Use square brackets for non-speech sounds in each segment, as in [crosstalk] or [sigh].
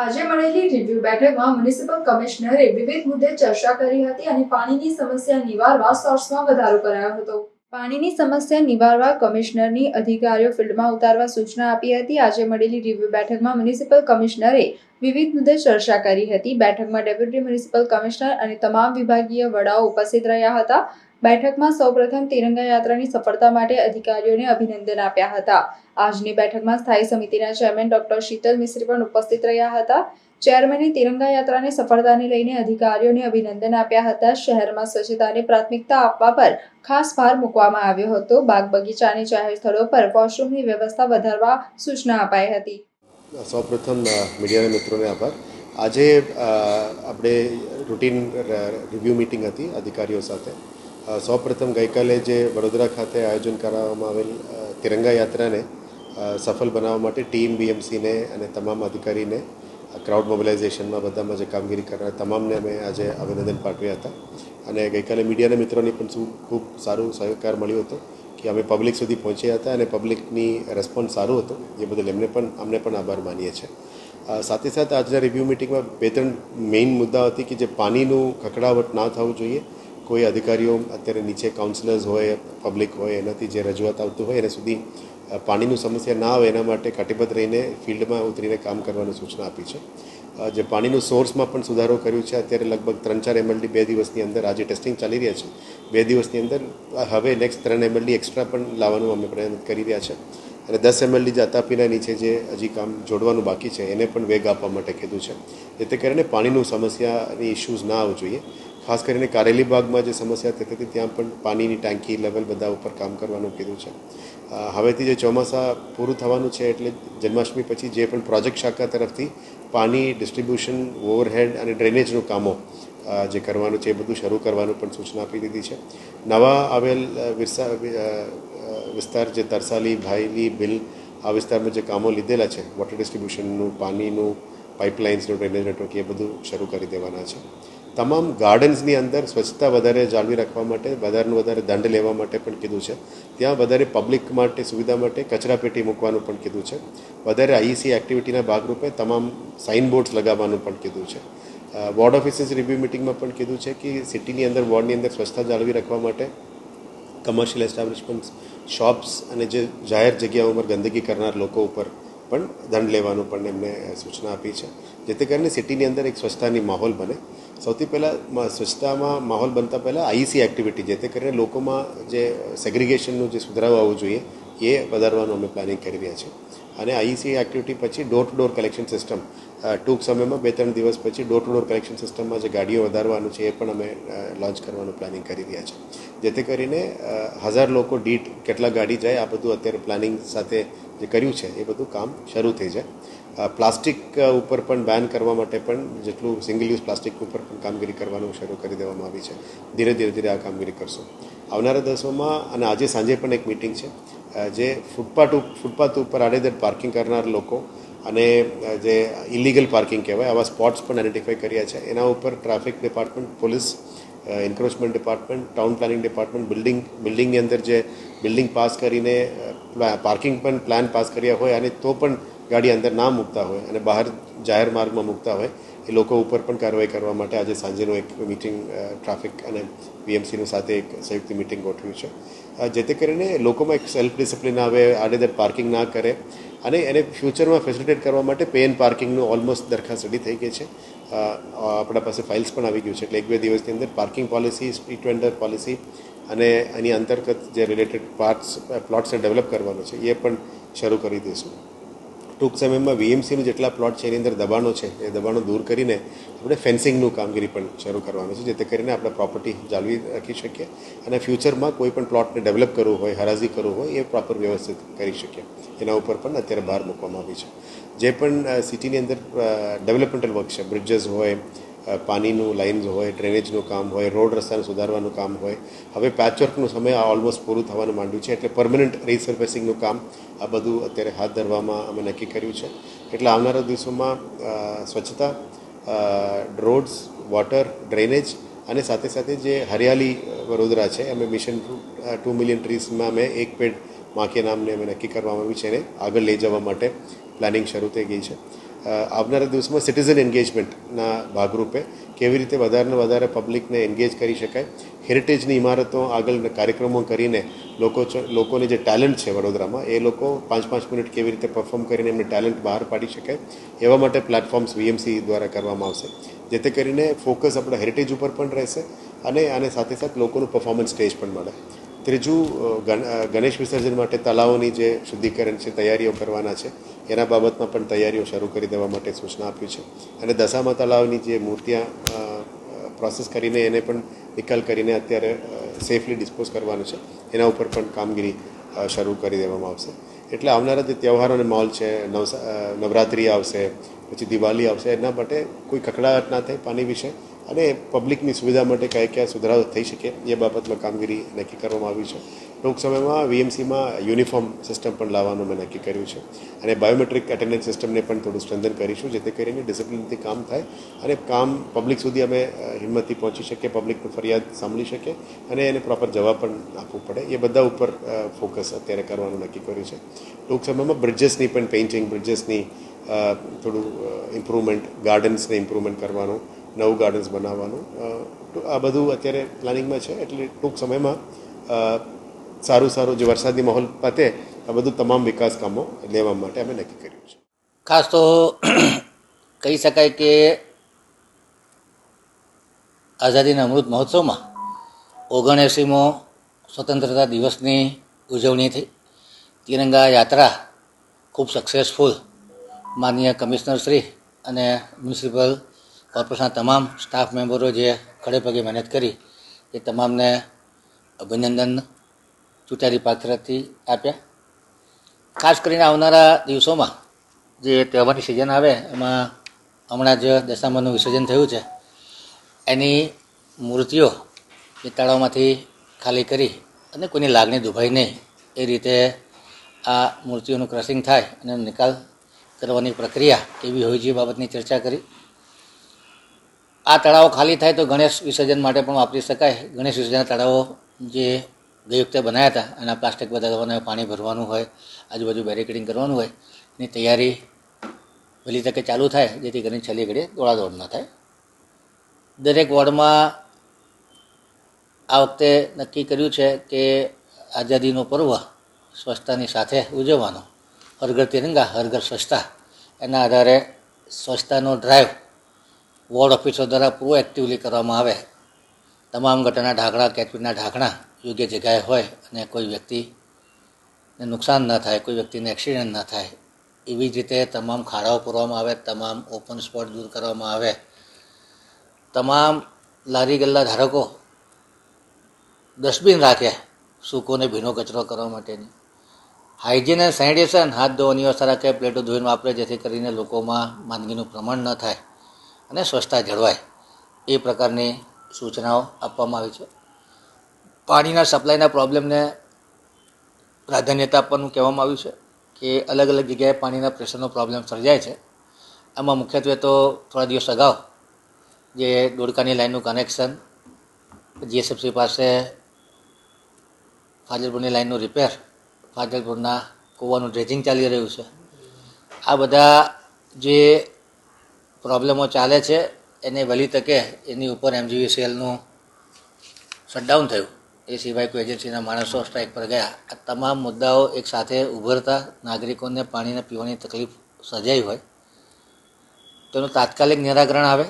આજે મળેલી રિવ્યુ બેઠકમાં મ્યુનિસિપલ કમિશનરે વિવિધ મુદ્દે ચર્ચા કરી હતી અને પાણીની સમસ્યા નિવારવા સોર્સમાં વધારો કરાયો હતો. પાણીની સમસ્યા નિવારવા કમિશનરની અધિકારીઓ ફિલ્ડમાં ઉતારવા સૂચના આપી હતી. આજે મળેલી રિવ્યુ બેઠકમાં મ્યુનિસિપલ કમિશનરે વિવિધ મુદ્દે ચર્ચા કરી હતી. બેઠકમાં ડેપ્યુટી મ્યુનિસિપલ કમિશનર અને તમામ વિભાગીય વડાઓ ઉપસ્થિત રહ્યા હતા. બેઠકમાં સૌપ્રથમ તિરંગા યાત્રાની સફળતા માટે અધિકારીઓને અભિનંદન આપ્યા હતા. આજની બેઠકમાં સ્થાયી સમિતિના ચેરમેન ડોક્ટર શીતલ મિશ્રી પણ ઉપસ્થિત રહ્યા હતા. ચેરમેને તિરંગા યાત્રાની સફળતાને લઈને અધિકારીઓને અભિનંદન આપ્યા હતા. શહેરમાં સ્વચ્છતાને પ્રાથમિકતા આપવા પર ખાસ ભાર મૂકવામાં આવ્યો હતો. બાગ બગીચાની જાહેર સ્થળો પર વોશરૂમની વ્યવસ્થા વધારવા સૂચના અપાઈ હતી. સૌપ્રથમ મીડિયાના મિત્રોને આભાર. આજે આપણે રૂટીન રિવ્યૂ મિટિંગ હતી અધિકારીઓ સાથે. સૌપ્રથમ ગઈકાલે જે વડોદરા ખાતે આયોજન કરાવવામાં આવેલ તિરંગા યાત્રાને સફળ બનાવવા માટે ટીમ બીએમસીને અને તમામ અધિકારીને ક્રાઉડ મોબિલાઇઝેશનમાં બધામાં જે કામગીરી કરનાર તમામને અમે આજે અભિનંદન પાઠવ્યા હતા. અને ગઈકાલે મીડિયાના મિત્રોની પણ શું ખૂબ સારું સહકાર મળ્યો હતો કે અમે પબ્લિક સુધી પહોંચ્યા હતા અને પબ્લિકની રેસ્પોન્સ સારો હતો, એ બદલ એમને પણ, અમને પણ આભાર માનીએ છીએ. સાથે સાથે આજના રિવ્યૂ મિટિંગમાં બે ત્રણ મેઇન મુદ્દા હતી કે જે પાણીનું ખખડાવટ ના થવું જોઈએ કોઈ અધિકારીઓ અત્યારે નીચે કાઉન્સિલર્સ હોય પબ્લિક હોય, એનાથી જે રજૂઆત આવતું હોય, એને સુધી પાણીનું સમસ્યા ના આવે એના માટે કટિબદ્ધ રહીને ફિલ્ડમાં ઉતરીને કામ કરવાની સૂચના આપી છે. જે પાણીનું સોર્સમાં પણ સુધારો કર્યો છે, અત્યારે લગભગ ત્રણ ચાર એમએલડી બે દિવસની અંદર આજે ટેસ્ટિંગ ચાલી રહ્યા છે. બે દિવસની અંદર હવે નેક્સ્ટ ત્રણ એમએલડી એક્સ્ટ્રા પણ લાવવાનું અમે પ્રયત્ન કરી રહ્યા છે. અને દસ એમએલડી જે તાપીના નીચે જે હજી કામ જોડવાનું બાકી છે, એને પણ વેગ આપવા માટે કીધું છે. જેથી કરીને પાણીનું સમસ્યાની ઇશ્યુઝ ના આવવું જોઈએ. ખાસ કરીને કારેલી બાગમાં જે સમસ્યા થતી હતી, ત્યાં પણ પાણીની ટાંકી લેવલ બધા ઉપર કામ કરવાનું કીધું છે. હવેથી જે ચોમાસા પૂરું થવાનું છે એટલે જન્માષ્ટમી પછી જે પણ પ્રોજેક્ટ શાખા તરફથી પાણી ડિસ્ટ્રીબ્યુશન, ઓવરહેડ અને ડ્રેનેજનું કામો જે કરવાનું છે એ બધું શરૂ કરવાનું પણ સૂચના આપી દીધી છે. નવા આવેલ વિસ્તાર વિસ્તાર જે તરસાલી ભાઈલી બિલ આ વિસ્તારમાં જે કામો લીધેલા છે વોટર ડિસ્ટ્રીબ્યુશનનું પાણીનું પાઇપલાઇન્સનું ડ્રેનેજ નેટવર્ક એ બધું શરૂ કરી દેવાના છે. તમામ ગાર્ડન્સની અંદર સ્વચ્છતા વધારે જાળવી રાખવા માટે વધારેનું વધારે દંડ લેવા માટે પણ કીધું છે. ત્યાં વધારે પબ્લિક માટે સુવિધા માટે કચરાપેટી મૂકવાનું પણ કીધું છે. વધારે આઈસી એક્ટિવિટીના ભાગરૂપે તમામ સાઇનબોર્ડ્સ લગાવવાનું પણ કીધું છે. વોર્ડ ઓફિસિસ રિવ્યૂ મિટિંગમાં પણ કીધું છે કે સિટીની અંદર વોર્ડની અંદર સ્વચ્છતા જાળવી રાખવા માટે કમર્શિયલ એસ્ટાબ્લિશમેન્ટ શોપ્સ અને જે જાહેર જગ્યાઓ ઉપર ગંદકી કરનાર લોકો ઉપર પણ દંડ લેવાનું પણ એમને સૂચના આપી છે. જેથી કરીને સિટીની અંદર એક સ્વચ્છતાની માહોલ બને. સૌથી પહેલાં સ્વચ્છતામાં માહોલ બનતા પહેલાં આઈસી એક્ટિવિટી જેથી કરીને લોકોમાં જે સેગ્રિગેશનનું જે સુધારો આવવું જોઈએ એ વધારવાનું અમે પ્લાનિંગ કરી રહ્યા છીએ. અને આઈસી એક્ટિવિટી પછી door to door collection system ટૂંક સમયમાં બે ત્રણ દિવસ પછી ડોર ટુ ડોર કલેક્શન સિસ્ટમમાં જે ગાડીઓ વધારવાનું છે એ પણ અમે લોન્ચ કરવાનું પ્લાનિંગ કરી રહ્યા છીએ. જેથી કરીને હજાર લોકો દીઠ કેટલા ગાડી જાય, આ બધું અત્યારે પ્લાનિંગ સાથે જે કર્યું છે, એ બધું કામ શરૂ થઈ જાય. પ્લાસ્ટિક ઉપર પણ બેન કરવા માટે પણ જેટલું સિંગલ યુઝ પ્લાસ્ટિક ઉપર પણ કામગીરી કરવાનું શરૂ કરી દેવામાં આવી છે. ધીરે ધીરે ધીરે આ કામગીરી કરશું. આવનારા દિવસોમાં અને આજે સાંજે પણ એક મિટિંગ છે જે ફૂટપાથ ફૂટપાથ ઉપર આડેધડ પાર્કિંગ કરનાર લોકો અને જે ઇલીગલ પાર્કિંગ કહેવાય, આવા સ્પોટ્સ પણ આઈડેન્ટિફાઈ કર્યા છે. એના ઉપર traffic department police encroachment department town planning department building બિલ્ડિંગની અંદર જે બિલ્ડિંગ પાસ કરીને પાર્કિંગ પણ પ્લાન પાસ કર્યા હોય અને તો પણ ગાડી અંદર ના મૂકતા હોય અને બહાર જાહેર માર્ગમાં મૂકતા હોય, એ લોકો ઉપર પણ કાર્યવાહી કરવા માટે આજે સાંજેનું એક મિટિંગ ટ્રાફિક અને બીએમસીનું સાથે એક સંયુક્ત મિટિંગ ગોઠવ્યું છે. જેથી કરીને લોકોમાં એક સેલ્ફ ડિસિપ્લિન આવે, આડેધડ પાર્કિંગ ના કરે અને એને ફ્યુચરમાં ફેસિલિટેટ કરવા માટે પે એન્ડ પાર્કિંગનું ઓલમોસ્ટ દરખાસ્ત રેડી થઈ ગઈ છે. આપણા પાસે ફાઇલ્સ પણ આવી ગયું છે. એટલે એક બે દિવસની અંદર parking policy street vendor policy અને એની અંતર્ગત જે રિલેટેડ પાર્ટ્સ પ્લોટ્સને ડેવલપ કરવાનો છે, એ પણ શરૂ કરી દઈશું. ટૂંક સમયમાં વીએમસીનું જેટલા પ્લોટ છે, એની અંદર દબાણો છે, એ દબાણો દૂર કરીને આપણે ફેન્સિંગનું કામગીરી પણ શરૂ કરવાનું છે, જેથી કરીને આપણે પ્રોપર્ટી જાળવી રાખી શકીએ અને ફ્યુચરમાં કોઈ પણ પ્લોટને ડેવલપ કરવું હોય, હરાજી કરવું હોય, એ પ્રોપર વ્યવસ્થિત કરી શકીએ. એના ઉપર પણ અત્યારે ભાર મૂકવામાં આવી છે. જે પણ સિટીની અંદર ડેવલપમેન્ટલ વર્ક છે બ્રિજેસ હોય પાણીનું લાઇન્સ હોય, ડ્રેનેજનું કામ હોય, રોડ રસ્તાને સુધારવાનું કામ હોય. હવે પેચવર્કનું સમય ઓલમોસ્ટ પૂરું થવાનું માંડ્યું છે, એટલે પરમનન્ટ રીસર્ફેસિંગનું કામ આ બધું અત્યારે હાથ ધરવામાં અમે નક્કી કર્યું છે. એટલે આવનારા દિવસોમાં સ્વચ્છતા રોડ્સ વોટર ડ્રેનેજ અને સાથે સાથે જે હરિયાળી વડોદરા છે, અમે મિશન ટુ મિલિયન ટ્રીઝમાં અમે એક પેડ માખીયા નામને અમે નક્કી કરવામાં આવ્યું છે એને આગળ લઈ જવા માટે પ્લાનિંગ શરૂ થઈ ગઈ છે. આવનારા દિવસમાં સિટીઝન એન્ગેજમેન્ટના ભાગરૂપે કેવી રીતે વધારે વધારે પબ્લિકને એન્ગેજ કરી શકાય હેરિટેજની ઇમારતો આગળ કાર્યક્રમો કરીને લોકો લોકોને લોકોની જે ટેલેન્ટ છે વડોદરામાં, એ લોકો પાંચ પાંચ મિનિટ કેવી રીતે પરફોર્મ કરીને એમને ટેલેન્ટ બહાર પાડી શકાય, એવા માટે પ્લેટફોર્મ્સ વીએમસી દ્વારા કરવામાં આવશે, જેથી કરીને ફોકસ આપણા હેરિટેજ ઉપર પણ રહેશે અને આને સાથે સાથે લોકોનું પરફોર્મન્સ સ્ટેજ પણ મળે. ત્રીજું ગણ- ગણેશ વિસર્જન માટે તળાવોની જે શુદ્ધિકરણ છે, તૈયારીઓ કરવાના છે, એના બાબતમાં પણ તૈયારીઓ શરૂ કરી દેવા માટે સૂચના આપી છે. અને દશામા તળાવની જે મૂર્તિਆਂ પ્રોસેસ કરીને એને પણ નિકાલ કરીને અત્યારે સેફલી ડિસ્પોઝ કરવાનું છે. એના ઉપર પણ કામગીરી શરૂ કરી દેવામાં આવશે. એટલે આવનારા જે તહેવારોને માહોલ છે નવરાત્રિ આવશે, પછી દિવાળી આવશે, એના માટે કોઈ કકડાટ ના થાય પાણી વિશે. અને પબ્લિકની સુવિધા માટે કયા કયા સુધારાઓ થઈ શકે એ બાબતમાં કામગીરી નક્કી કરવામાં આવી છે. ટૂંક સમયમાં વીએમસીમાં યુનિફોર્મ સિસ્ટમ પણ લાવવાનું મેં નક્કી કર્યું છે. અને બાયોમેટ્રિક એટેન્ડન્સ સિસ્ટમને પણ થોડું સ્ટ્રેન્થન કરીશું, જેથી કરીને ડિસિપ્લિનથી કામ થાય અને કામ પબ્લિક સુધી અમે હિંમતથી પહોંચી શકીએ, પબ્લિકની ફરિયાદ સાંભળી શકીએ અને એને પ્રોપર જવાબ પણ આપવું પડે. એ બધા ઉપર ફોકસ અત્યારે કરવાનું નક્કી કર્યું છે. ટૂંક સમયમાં બ્રિજેસની પણ પેઇન્ટિંગ બ્રિજેસની થોડું ઇમ્પ્રુવમેન્ટ ગાર્ડન્સને ઇમ્પ્રુવમેન્ટ કરવાનું નવું ગાર્ડન્સ બનાવવાનું. આ બધું અત્યારે પ્લાનિંગમાં છે. એટલે ટૂંક સમયમાં સારું સારું જે વરસાદી માહોલ પતે, આ બધું તમામ વિકાસ કામો લેવા માટે અમે નક્કી કર્યું છે. ખાસ તો [clears throat] કહી શકાય કે આઝાદીના અમૃત મહોત્સવમાં ઓગણએંસીમો સ્વતંત્રતા દિવસની ઉજવણી થઈ. તિરંગા યાત્રા ખૂબ સક્સેસફુલ માનનીય કમિશનર શ્રી અને મ્યુનિસિપલ કોર્પોરેશનના તમામ સ્ટાફ મેમ્બરો જે ખડે પગે મહેનત કરી, એ તમામને અભિનંદન ચૂંટારી પાત્રથી આપ્યા. ખાસ કરીને આવનારા દિવસોમાં જે તહેવારની સિઝન આવે, એમાં હમણાં જ દશામાનું વિસર્જન થયું છે, એની મૂર્તિઓ એ તળાવમાંથી ખાલી કરી અને કોઈની લાગણી દુભાઈ નહીં, એ રીતે આ મૂર્તિઓનું ક્રશિંગ થાય અને નિકાલ કરવાની પ્રક્રિયા એવી હોય છે બાબતની ચર્ચા કરી. આ તળાવો ખાલી થાય તો ગણેશ વિસર્જન માટે પણ વાપરી શકાય. ગણેશ વિસર્જન તળાવો જે ગઈ વખતે બનાવ્યા હતા, એના પ્લાસ્ટિક બધા પાણી ભરવાનું હોય, આજુબાજુ બેરિકેડિંગ કરવાનું હોય, એની તૈયારી વહેલી તકે ચાલુ થાય, જેથી કરીને છેલ્લી ઘડીએ દોડાદોડ ન થાય. દરેક વોર્ડમાં આ વખતે નક્કી કર્યું છે કે આઝાદીનો પર્વ સ્વચ્છતાની સાથે ઉજવવાનો. હરઘર તિરંગા, હરઘર સ્વચ્છતા, એના આધારે સ્વચ્છતાનો ડ્રાઈવ વોર્ડ ઓફિસો દ્વારા પ્રોએક્ટિવલી કરવામાં આવે. તમામ ગટરના ઢાંકણા કેચપીટના ઢાંકણા યોગ્ય જગ્યાએ હોય અને કોઈ વ્યક્તિને નુકસાન ન થાય, કોઈ વ્યક્તિને એક્સિડન્ટ ન થાય, એવી જ રીતે તમામ ખાડાઓ પૂરવામાં આવે, તમામ ઓપન સ્પોટ દૂર કરવામાં આવે. તમામ લારી ગલ્લા ધારકો ડસ્ટબિન રાખે સૂકો ને ભીનો કચરો કરવા માટેની. હાઇજીન એન્ડ સેનિટેશન, હાથ ધોવાની વ્યવસ્થા રાખે, પ્લેટો ધોઈને વાપરે, જેથી કરીને લોકોમાં માંદગીનું પ્રમાણ ન થાય. અને સ્વચ્છતા જળવાય. એ પ્રકારની સૂચનાઓ આપવામાં આવી છે. પાણીના સપ્લાયના પ્રોબ્લેમને પ્રાધાન્યતા આપવાનું કહેવામાં આવ્યું છે કે અલગ અલગ જગ્યાએ પાણીના પ્રેશરનો પ્રોબ્લેમ સર્જાય છે. આમાં મુખ્યત્વે તો થોડા દિવસ અગાઉ જે દોડકાની લાઇનનું કનેક્શન, જીએસએફસી પાસે ફાજલપુરની લાઇનનું રિપેર, ફાજલપુરના કૂવાનું ડ્રેજિંગ ચાલી રહ્યું છે. આ બધા જે પ્રોબ્લેમો ચાલે છે, એને વહેલી તકે એની ઉપર એમજીવીસીએલનું શટડાઉન થયું. એ સિવાય કોઈ એજન્સીના માણસો સ્ટ્રાઇક પર ગયા. આ તમામ મુદ્દાઓ એક સાથે ઉભરતા નાગરિકોને પાણીને પીવાની તકલીફ સર્જાઈ હોય. તેનું તાત્કાલિક નિરાકરણ આવે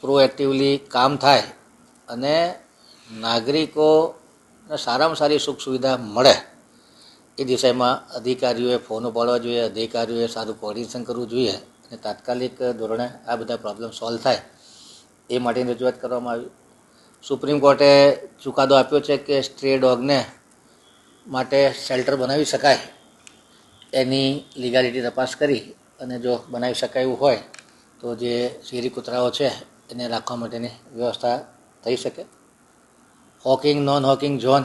પ્રોએક્ટિવલી કામ થાય અને નાગરિકોને સારામાં સારી સુખ સુવિધા મળે. એ દિશામાં અધિકારીઓએ ફોન ઉપાડવા જોઈએ, અધિકારીઓએ સારું કોર્ડિનેશન કરવું જોઈએ. અને તાત્કાલિક ધોરણે આ બધા પ્રોબ્લેમ સોલ્વ થાય, એ માટેની રજૂઆત કરવામાં આવી. સુપ્રીમ કોર્ટે ચુકાદો આપ્યો છે કે સ્ટ્રે ડોગને માટે શેલ્ટર બનાવી શકાય, એની લીગાલિટી તપાસ કરી અને જો બનાવી શકાય એવું હોય, તો જે શેરી કૂતરાઓ છે, એને રાખવા માટેની વ્યવસ્થા થઈ શકે. હોકિંગ નોન હોકિંગ ઝોન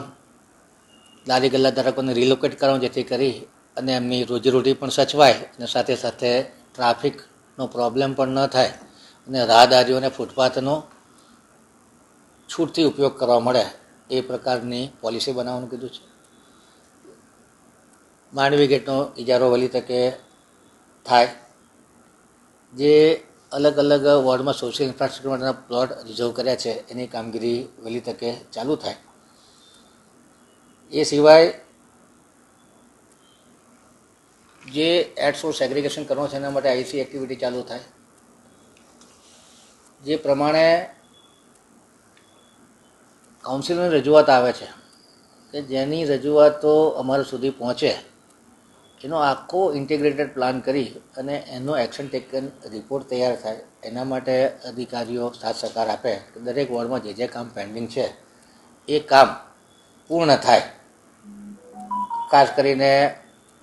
લારી ગલ્લા ધારકોને રિલોકેટ કરવા જેથી કરી અને એમની રોજીરોટી પણ સચવાય અને સાથે સાથે ટ્રાફિકનો પ્રોબ્લેમ પણ ન થાય અને રાહદારીઓને ફૂટપાથનો છૂટથી ઉપયોગ કરવા મળે એ પ્રકારની પોલિસી બનાવવાનું કીધું છે. માંડવી ગેટનો ઇજારો વહેલી તકે થાય. જે અલગ અલગ વોર્ડમાં સોશિયલ ઇન્ફ્રાસ્ટ્રક્ચર માટેના પ્લોટ રિઝર્વ કર્યા છે, એની કામગીરી વહેલી તકે ચાલુ થાય. એ સિવાય જે એડ સોર્સ સેગ્રિગેશન કરવાનું છે, એના માટે આઈસી એક્ટિવિટી ચાલુ થાય. જે પ્રમાણે કાઉન્સિલની રજૂઆત આવે છે, કે જેની રજૂઆતો અમારા સુધી પહોંચે, એનો આખો ઇન્ટિગ્રેટેડ પ્લાન કરી અને એનો એક્શન ટેકન રિપોર્ટ તૈયાર થાય, એના માટે અધિકારીઓ સાથ સહકાર આપે, કે દરેક વોર્ડમાં જે જે કામ પેન્ડિંગ છે, એ કામ પૂર્ણ થાય. ખાસ કરીને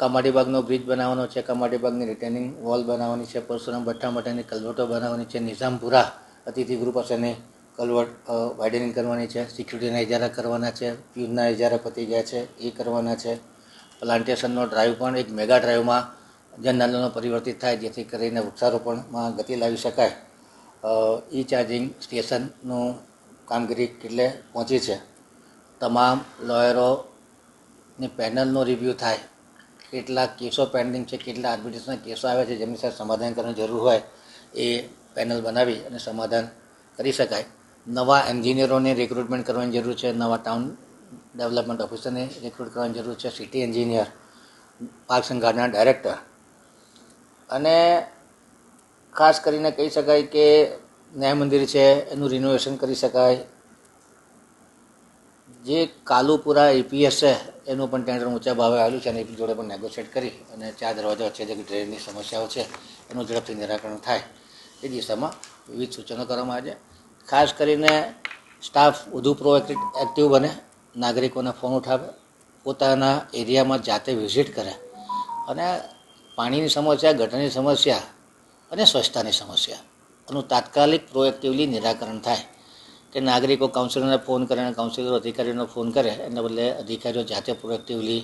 કમાટીબાગનો બ્રિજ બનાવવાનો છે કમાટીબાગની રિટેનિંગ વોલ બનાવવાની છે પરશુરામ ભઠ્ઠા માટેની કલવટો બનાવવાની છે, નિઝામપુરા અતિથિ ગૃહ પાસેની કલવટ વાઇડનિંગ કરવાની છે સિક્યુરિટીના ઇજારા કરવાના છે પ્યુનના ઇજારા પતી ગયા છે, એ કરવાના છે. પ્લાન્ટેશનનો ડ્રાઈવ પણ એક મેગા ડ્રાઈવમાં જનનાલનો પરિવર્તિત થાય, જેથી કરીને વૃક્ષારોપણમાં ગતિ લાવી શકાય. ઈ ચાર્જિંગ સ્ટેશનનું કામગીરી કેટલે પહોંચી છે. તમામ લોયરોની પેનલનો રિવ્યૂ થાય. કેટલા કેસો પેન્ડિંગ છે, કેટલા આર્બિટ્રેશનના કેસો આવે છે, જેમની સાથે સમાધાન કરવાની જરૂર હોય, એ પેનલ બનાવી અને સમાધાન કરી શકાય. નવા એન્જિનિયરોને રિક્રુટમેન્ટ કરવાની જરૂર છે, નવા ટાઉન ડેવલપમેન્ટ ઓફિસરને રિક્રુટ કરવાની જરૂર છે સિટી એન્જિનિયર પાર્ક સંઘાટના ડાયરેક્ટર અને ખાસ કરીને કહી શકાય કે ન્યાય મંદિર છે, એનું રિનોવેશન કરી શકાય. જે કાલુપુરા એપીએસ છે એનું પણ ટેન્ડર ઊંચા ભાવે આવેલું છે અને એ જોડે પણ નેગોશિએટ કરી અને ચાર દરવાજા વચ્ચે જે ડ્રેનની સમસ્યાઓ છે, એનું ઝડપથી નિરાકરણ થાય. એ દિશામાં વિવિધ સૂચનો કરવામાં આવે છે. ખાસ કરીને સ્ટાફ વધુ પ્રો એક્ટિવ બને, નાગરિકોને ફોન ઉઠાવે, પોતાના એરિયામાં જાતે વિઝિટ કરે. અને પાણીની સમસ્યા, ગટરની સમસ્યા અને સ્વચ્છતાની સમસ્યા, એનું તાત્કાલિક પ્રોએક્ટિવલી નિરાકરણ થાય. કે નાગરિકો કાઉન્સિલરને ફોન કરે અને કાઉન્સિલર અધિકારીઓને ફોન કરે, એના બદલે અધિકારીઓ જાતે પ્રોએક્ટિવલી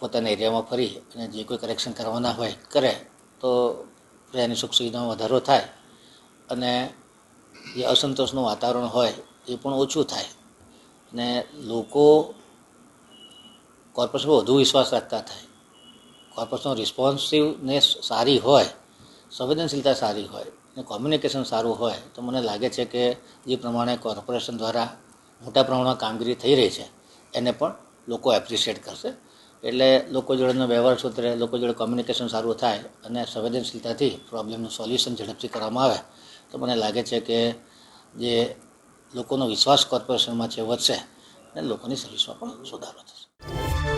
પોતાના એરિયામાં ફરી અને જે કોઈ કરેક્શન કરવાના હોય કરે, તો પ્રજાની સુખ સુવિધામાં વધારો થાય અને જે અસંતોષનું વાતાવરણ હોય એ પણ ઓછું થાય. અને લોકો કોર્પોરેશન પર વધુ વિશ્વાસ રાખતા થાય. કોર્પોરેશનનો રિસ્પોન્સિવનેસ સારી હોય, સંવેદનશીલતા સારી હોય અને કોમ્યુનિકેશન સારું હોય તો મને લાગે છે કે જે પ્રમાણે કોર્પોરેશન દ્વારા મોટા પ્રમાણમાં કામગીરી થઈ રહી છે, એને પણ લોકો એપ્રિશિએટ કરશે. એટલે લોકો જોડેનો વ્યવહાર સુધરે, લોકો જોડે કોમ્યુનિકેશન સારું થાય અને સંવેદનશીલતાથી પ્રોબ્લેમનું સોલ્યુશન ઝડપથી કરવામાં આવે, તો મને લાગે છે કે જે લોકોનો વિશ્વાસ કોર્પોરેશનમાં છે, વધશે અને લોકોની સર્વિસમાં પણ સુધારો થશે.